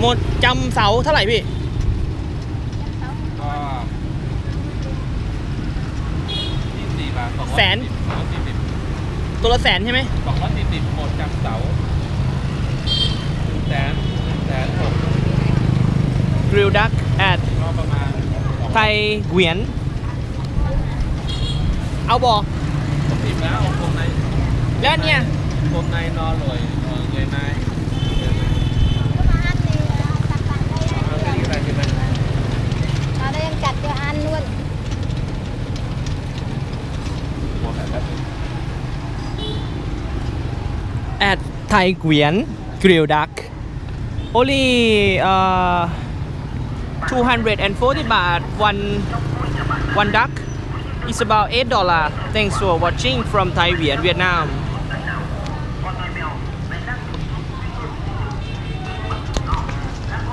หมดจำเสาเท่าไหร่พี่ก็ยี่สี่บาทสองแสนสองร้อยสี่สิบตัวละแสนใช่ไหมสองร้อยสี่สิบหมดจำเสาแสนแสนหกกริลดักแอดก็ประมาณไทยเหวียน เอาบอสิบแล้วคมในแล้วเนี่ยคมในนอรวยเออเลยไม้เลยไม้เอาไปที่อะไรที่ไหน Ada yang cat ke an luôn. หมดแล้ว แอดไทยเหวียนกริลดัก only uh 240บาท one one duck is about 8 dollar thanks for watching from Thai Viet Vietnam